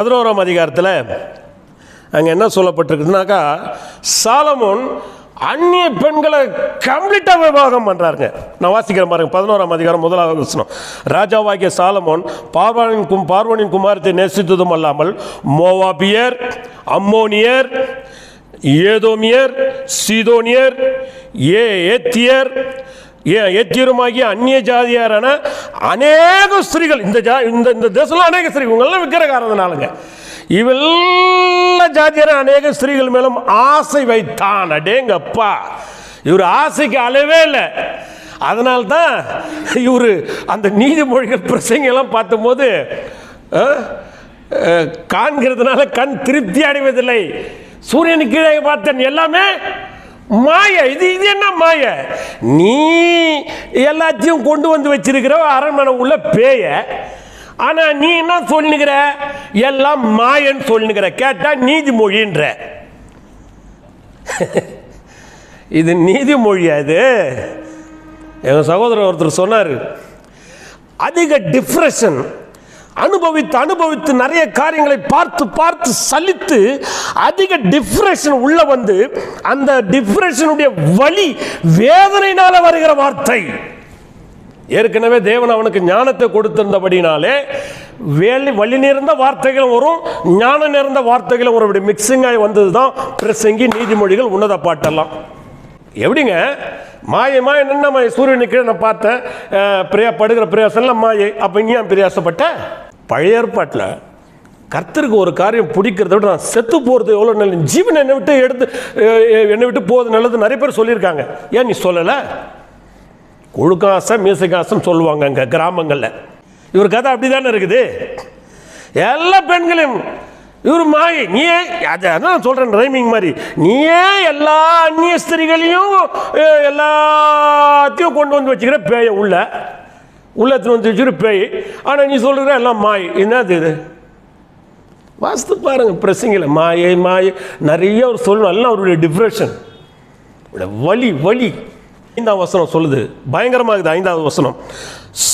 பதினோராம் அதிகாரத்தில் அங்கே என்ன சொல்லப்பட்டிருக்குதுனாக்கா சாலமோன் அந்நிய பெண்களை கம்ப்ளீட்டாக விவாகம் பண்ணுறாருங்க நான் வாசிக்கிறேன் பாருங்க பதினோராம் அதிகாரம் முதலாவது வசனம். ராஜாவாகிய சாலமோன் பார்வனின் கும் பார்வனின் குமாரத்தை நேசித்ததும் அல்லாமல் மோவாபியர் அம்மோனியர் ஏதோமியர் சீதோனியர் ஏ ஏத்தியர் ஏத்தியருமாகிய அந்நிய ஜாதியாரான அநேக ஸ்திரீகள் இந்த ஜா இந்த இந்த தேசத்தில் அநேக ஸ்திரீகள் இவங்கெல்லாம் விக்கிரகாரதனாலுங்க இவெல்ல ஜாதியார அநேக ஸ்திரீகள் மேலும் ஆசை வைத்தான். அடேங்கப்பா இவர் ஆசைக்கு அளவே இல்லை. அதனால்தான் இவர் அந்த நீதிமொழிகள் பிரசங்கெல்லாம் பார்த்தபோது காண்கிறதுனால கண் திருப்தி அடைவதில்லை. சூரியனுக்கு கீழே பார்த்தேன் எல்லாமே மாய. இது இது என்ன மாய? நீ எல்லாத்தையும் கொண்டு வந்து வச்சிருக்கிற அரண்மனை உள்ள பேய. ஆனா நீ என்ன சொல்லுகிற? எல்லாம் மாயன்னு சொல்லுகிற. கேட்டா நீதிமொழின்ற. இது நீதிமொழியா இது எங்கள் சகோதரர் ஒருத்தர் சொன்னார் அதிக டிப்ரெஷன் அனுபவித்து அனுபவித்து நிறைய காரியங்களை பார்த்து பார்த்து சலித்து அதிக டிப்ரெஷன் உள்ள வந்து அந்த டிப்ரெஷனுடைய வழி வேதனையினால வருகிற வார்த்தை. ஏற்கனவே தேவன் அவனுக்கு ஞானத்தை கொடுத்திருந்தபடினாலே வேலை வழி நேர்ந்த வார்த்தைகளும் வரும் ஞானம் நேர்ந்த வார்த்தைகளும் வரும். இப்படி மிக்சிங் ஆகி வந்தது தான் பிரசங்கி நீதிமொழிகள் உன்னத பாட்டெல்லாம். எப்படிங்க? மாயை மாய என்ன மாய சூரியனுக்கு நான் பார்த்தேன். பிரியா படுகிற பிரயாசம்லாம் மாயை. அப்போ நீ பிரியாசப்பட்டேன் பழைய ஏற்பாட்டில் கர்த்தருக்கு ஒரு காரியம் பிடிக்கிறத விட நான் செத்து போகிறது எவ்வளோ நல்ல ஜீவன் என்னை விட்டு எடுத்து என்னை விட்டு போகிறது நல்லது நிறைய பேர் சொல்லியிருக்காங்க. ஏன் நீ சொல்லலை? கொழுக்காசம் மீசகாசம் சொல்லுவாங்க அங்கே கிராமங்களில். இவர் கதை அப்படி தானே இருக்குது? எல்லா பெண்களையும் இவர் மாயை நீ ஏன் அது அதான் சொல்கிறேன் ரைமிங் மாதிரி. நீயே எல்லா அந்நிய ஸ்திரிகளையும் எல்லாத்தையும் கொண்டு வந்து வச்சுக்கிற பேய உள்ள உள்ளத்தில் வந்து வச்சுக்கிற பேய். ஆனால் நீ சொல்கிற எல்லாம் மாய். என்னது இது? வாஸ்து பாருங்கள் பிரசிங்கில் மாயை மாயை. நிறைய அவர் சொல்லணும். எல்லாம் அவருடைய டிப்ரெஷன் வலி வலி. ஐந்தாம் வசனம் சொல்லுது. பயங்கரமாக இருக்குது ஐந்தாவது வசனம்.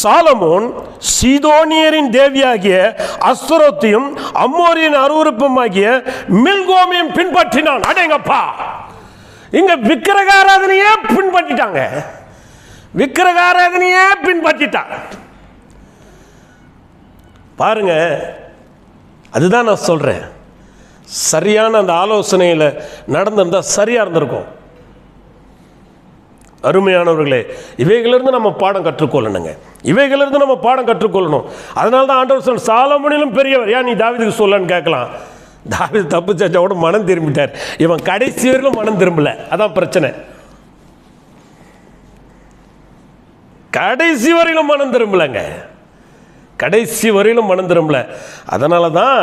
சாலமோன் சீதோனியரின் தேவியாகிய அஸ்வரத்தையும் அம்மோரியின் அருவருப்பமாகிய மில்கோமையும் பின்பற்றினான். அடேங்கப்பா! இங்க விக்கிரகாராதனையே பின்பற்றிட்டாங்க. விக்கிரகாராதனையே பின்பற்றிட்டான் பாருங்க அதுதான் நான் சொல்கிறேன் சரியான அந்த ஆலோசனையில் நடந்திருந்தா சரியாக இருந்திருக்கும். அருமையானவர்களே இவைகளிலிருந்து நம்ம பாடம் கற்றுக்கொள்ளணுங்க. இவைகளிலிருந்து நம்ம பாடம் கற்றுக்கொள்ளணும். அதனால தான் ஆண்டவர் சொல் சாலமணிலும் பெரியவர். ஏன் நீ தாவிதுக்கு சொல்லன்னு கேட்கலாம். தாவிது தப்பு செஞ்சா கூட மனம் திரும்பிட்டார். இவன் கடைசி வரையிலும் மனம் திரும்பல. அதான் பிரச்சனை. கடைசி வரையிலும் மனம் திரும்பலைங்க. கடைசி வரையிலும் மணந்துரும்ல அதனால தான்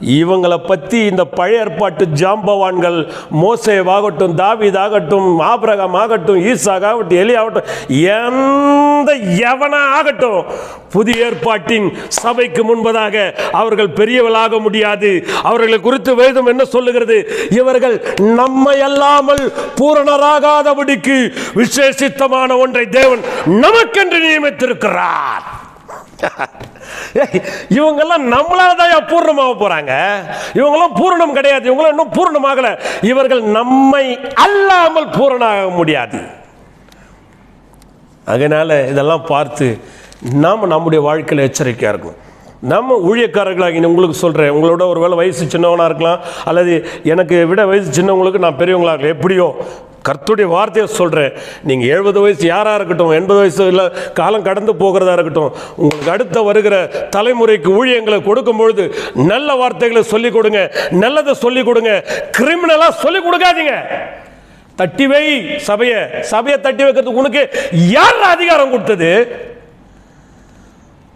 இவங்களை பற்றி இந்த பழைய ஏற்பாட்டு ஜாம்பவான்கள் மோசேவாகட்டும் தாவிதாகட்டும் ஆபிரகாம் ஆகட்டும் ஈசாக் ஆகட்டும் எலி ஆகட்டும் எந்த எவனா ஆகட்டும் புதிய ஏற்பாட்டின் சபைக்கு முன்பதாக அவர்கள் பெரியவளாக முடியாது. அவர்களை குறித்து வேதம் என்ன சொல்லுகிறது? இவர்கள் நம்மை அல்லாமல் பூரணராகாதபடிக்கு விசேஷித்தமான ஒன்றை தேவன் நமக்கென்று நியமித்திருக்கிறார். ஏய், இவங்கெல்லாம் நம்மளால தான் பூர்ணமாக போறாங்க. இவங்கெல்லாம் பூரணம் கிடையாது. இவங்களும் இன்னும் பூரணமாகல. இவர்கள் நம்மை அல்லாமல் பூரணமாக முடியாது. அதனால இதெல்லாம் பார்த்து நாம் நம்முடைய வாழ்க்கையில் எச்சரிக்கையாக இருக்கணும். நம்ம ஊழியக்காரர்களாக உங்களுக்கு சொல்கிறேன் உங்களோட ஒரு வேளை வயசு சின்னவனாக இருக்கலாம். அல்லது எனக்கு விட வயசு சின்னவங்களுக்கு நான் பெரியவங்களாக இருக்கலாம் எப்படியோ கர்த்துடைய வார்த்தையை சொல்கிறேன் நீங்கள் எழுபது வயசு யாராக இருக்கட்டும் எண்பது வயசு இல்லை காலம் கடந்து போகிறதா இருக்கட்டும் உங்களுக்கு அடுத்த வருகிற தலைமுறைக்கு ஊழியங்களை கொடுக்கும் பொழுது நல்ல வார்த்தைகளை சொல்லிக் கொடுங்க. நல்லதை சொல்லிக் கொடுங்க. கிரிமினலாக சொல்லிக் கொடுக்காதீங்க. தட்டி வை சபையை. சபையை தட்டி வைக்கிறதுக்கு உனக்கு யார் அதிகாரம் கொடுத்தது?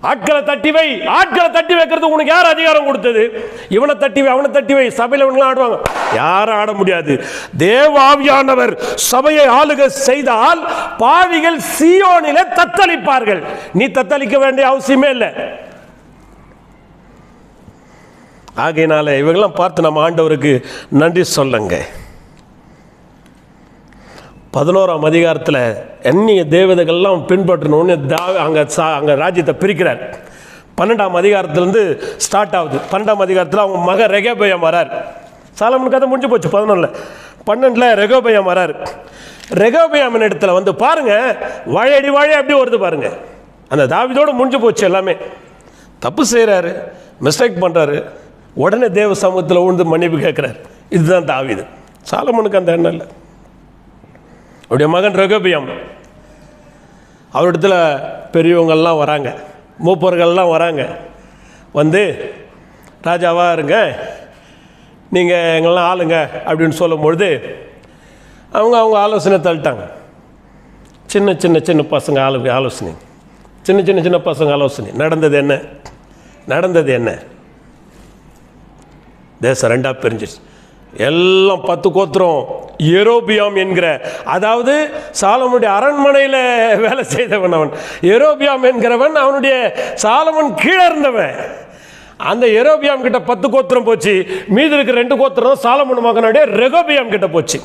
ஆட்களை தட்டி வை. ஆட்களை தட்டி வைக்கிறது உனக்கு யார் அதிகாரம் கொடுத்தது? இவனை தட்டி வை அவனை தட்டி வை. சபையில் இவங்களாம் ஆடுவாங்க. யாரும் ஆட முடியாது. தேவாவியானவர் சபையை ஆளுக செய்தால் பாவிகள் சியோனில தத்தளிப்பார்கள். நீ தத்தளிக்க வேண்டிய அவசியமே இல்லை. ஆகையினால இவங்கெல்லாம் பார்த்து நம்ம ஆண்டவருக்கு நன்றி சொல்லுங்க. பதினோராம் அதிகாரத்தில் எண்ணிய தேவதைகள்லாம் பின்பற்றணும்னு தா அங்கே சா அங்கே ராஜ்யத்தை பிரிக்கிறார். பன்னெண்டாம் அதிகாரத்துலேருந்து ஸ்டார்ட் ஆகுது. பன்னெண்டாம் அதிகாரத்தில் அவங்க மக ரெகபயம் வரார். சாலமன் கதை முடிஞ்சு போச்சு பதினொன்றில் பன்னெண்டில் ரெகோபயம் வரார். ரெகோபயாமன் இடத்துல வந்து பாருங்கள் வாழையடி வாழை அப்படியே வருது பாருங்கள் அந்த தாவிதோடு முடிஞ்சு போச்சு எல்லாமே. தப்பு செய்கிறாரு மிஸ்டேக் பண்ணுறாரு உடனே தேவ சமூகத்தில் உழுந்து மன்னிப்பு கேட்குறாரு. இதுதான் தாவிது. சாலமனுக்கு அந்த எண்ணம் இல்லை. அவருடைய மகன் ரகபியம். அவரிடத்துல பெரியவங்கள்லாம் வராங்க. மூப்பர்கள்லாம் வராங்க. வந்து ராஜாவாக இருங்க. நீங்கள் எங்கெல்லாம் ஆளுங்க அப்படின்னு சொல்லும்பொழுது அவங்க அவங்க ஆலோசனை தள்ளிட்டாங்க. சின்ன சின்ன சின்ன பசங்க ஆளு ஆலோசனை. சின்ன சின்ன சின்ன பசங்க ஆலோசனை. நடந்தது என்ன? நடந்தது என்ன? தேசம் ரெண்டாக பிரிஞ்சிச்சு எல்லாம் பத்து கோத்திரம். எரோபியாம் என்கிற அதாவது சாலமனுடைய அரண்மனையில் வேலை செய்தவன் அவன். எரோபியாம் என்கிறவன் அவனுடைய சாலமன் கீழே இருந்தவன். அந்த எரோபியாம் கிட்ட பத்து கோத்திரம் போச்சு. மீதி இருக்கிற ரெண்டு கோத்திரம் சாலமன் மகனுடைய ரெகோபியாம் கிட்ட போச்சு.